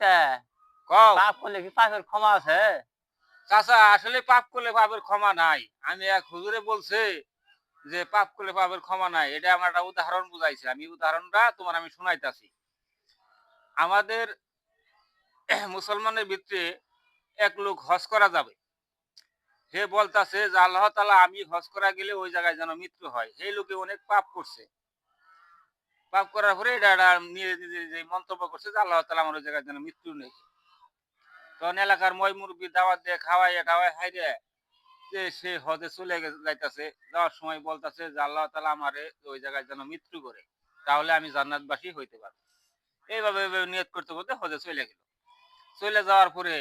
কে? কও। পাপ করলে কি পাপের ক্ষমা আছে? চাচা আসলে পাপ করলে পাপের ক্ষমা নাই। আমি এক হুজুরে বলছে যে পাপ করলে পাপের ক্ষমা নাই। এটা আমার একটা উদাহরণ বুঝাইছে। আমি উদাহরণটা তোমার আমি শুনাইতাছি। আমাদের মুসলমানের ভিতরে এক লোক হজ করা যাবে। সে বলতাছে যে আল্লাহ তালা আমি হজ করা গেলে ওই জায়গায় যেন মৃত্যু হয়। সেই লোকে অনেক পাপ করছে। পাপ করার পরে এটা একটা নিজে নিজে যে মন্তব্য করছে যে আল্লাহ তালা আমার ওই জায়গায় যেন মৃত্যু নেই। তখন এলাকার মই মুরব্বী দাওয়াত দিয়ে খাওয়াই টাওয়াই হাইরে যে সে হজে চলে যাইতাছে। যাওয়ার সময় বলতেছে যে আল্লাহ তালা আমারে ওই জায়গায় যেন মৃত্যু করে, তাহলে আমি জান্নাতবাসী হইতে পারব। এইভাবে নিয়ত করতে করতে হজে চলে গেল। চলে যাওয়ার পরে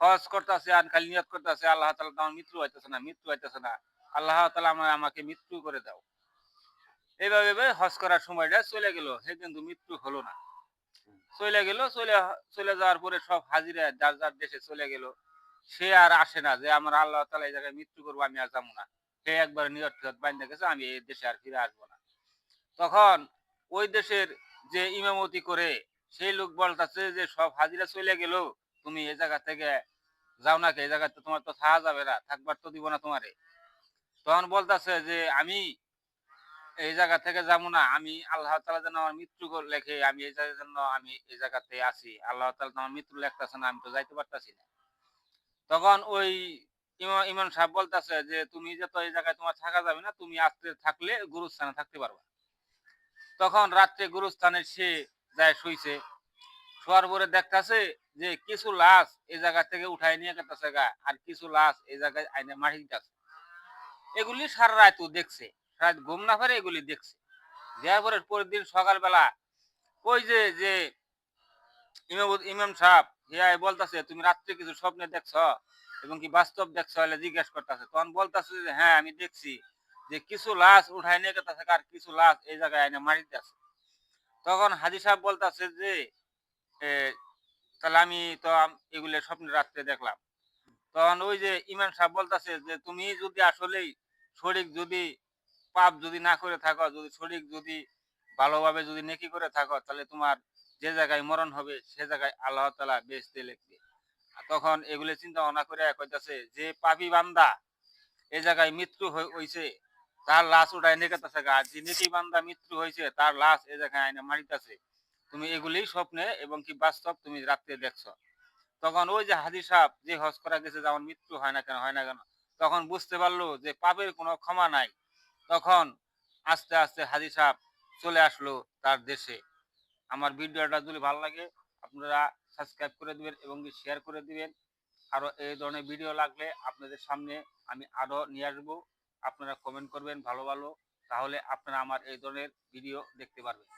হজ করতেছে, আর খালি নিয়ত করতেছে, আল্লাহ তালা আমার মৃত্যু হইতেছে না, মৃত্যু হইতেছে না। আল্লাহ তালা আমার আমাকে মৃত্যু করে দাও। এইভাবে হজ করার সময়টা চলে গেল। সে কিন্তু মৃত্যু হলো না। চলে গেল, চলে চলে যাওয়ার পরে সব হাজিরা যার যার দেশে চলে গেল। সে আর আসে না যে আমার আল্লাহ তালা এই জায়গায় মৃত্যু করব, আমি আর যাব না। সে একবার নিয়ত বাইন্দা গেছে, আমি এই দেশে আর ফিরে আসব না। তখন ওই দেশের যে ইমামতি করে, সেই লোক বলতেছে যে সব হাজিরা চলে গেল, তুমি এই জায়গা থেকে যাও না এই জায়গাতে তোমার তো থাকা যাবে না, থাকবার তো দিব না তোমারে। তখন বলতেছে যে আমি এই জায়গা থেকে যাব না। আমি আল্লাহ তালা যেন আমার মৃত্যু লেখে, আমি এই জায়গার জন্য আমি এই জায়গাতে আছি। আল্লাহ তালা আমার মৃত্যু লেখতেছে না, আমি তো যাইতে পারতাছি না। তখন ওই ইমাম সাহেব বলতেছে যে, তুমি যে তো এই জায়গায় তোমার থাকা যাবে না, তুমি আজকে থাকলে গুরুস্থানে থাকতে পারবা। তখন রাত্রে গুরুস্থানে সে যায় শুইছে। শোয়ার পরে দেখতাছে যে, কিছু লাশ এই জায়গা থেকে উঠাই নিয়ে গেছে গা, আর কিছু লাশ এই জায়গায় আইনে মাটি দিতেছে। এগুলি সারা রায় তো দেখছে। রাত ঘুম না পারে এগুলি দেখছে। দেওয়ার পরে পরের দিন সকালবেলা ওই যে যে ইমাম সাহেব হিয়াই বলতাছে, তুমি রাত্রে কিছু স্বপ্নে দেখছ এবং কি বাস্তব দেখছ হলে জিজ্ঞেস করতেছে। তখন বলতাছে যে হ্যাঁ আমি দেখছি যে কিছু লাশ উঠাই নিয়ে গেছে আর কিছু লাশ এই জায়গায় এনে মারিতে আছে। তখন হাজি সাহেব বলতেছে যে তাহলে আমি তো এগুলো স্বপ্নে রাত্রে দেখলাম। তখন ওই যে ইমাম সাহেব বলতাছে যে, তুমি যদি আসলেই শরীর যদি পাপ যদি না করে থাকো, যদি শরীর যদি ভালোভাবে যদি নেকি করে থাকো, তাহলে তোমার যে জায়গায় মরণ হবে, সে জায়গায় আল্লাহ তালা বেসতে লিখবে। তখন এগুলো চিন্তা ভাবনা করে কইতাছে, যে পাপি বান্দা এই জায়গায় মৃত্যু হইছে, তার লাশ উঠায় নেকেতাছে গা। যে নেকি বান্দা মৃত্যু হয়েছে তার লাশ এই জায়গায় আইনে মারিতাছে। তুমি এগুলি স্বপ্নে এবং কি বাস্তব তুমি রাত্রে দেখছ। তখন ওই যে হাজি সাহেব যে হজ করা গেছে যেমন মৃত্যু হয় না কেন, হয় না কেন, তখন বুঝতে পারল যে পাপের কোনো ক্ষমা নাই। তখন আস্তে আস্তে হাজি সাহেব চলে আসলো তার দেশে। আমার ভিডিওটা যদি ভালো লাগে, আপনারা সাবস্ক্রাইব করে দেবেন এবং শেয়ার করে দেবেন। আরও এই ধরনের ভিডিও লাগলে আপনাদের সামনে আমি আরও নিয়ে আসব। আপনারা কমেন্ট করবেন ভালো ভালো, তাহলে আপনারা আমার এই ধরনের ভিডিও দেখতে পারবেন।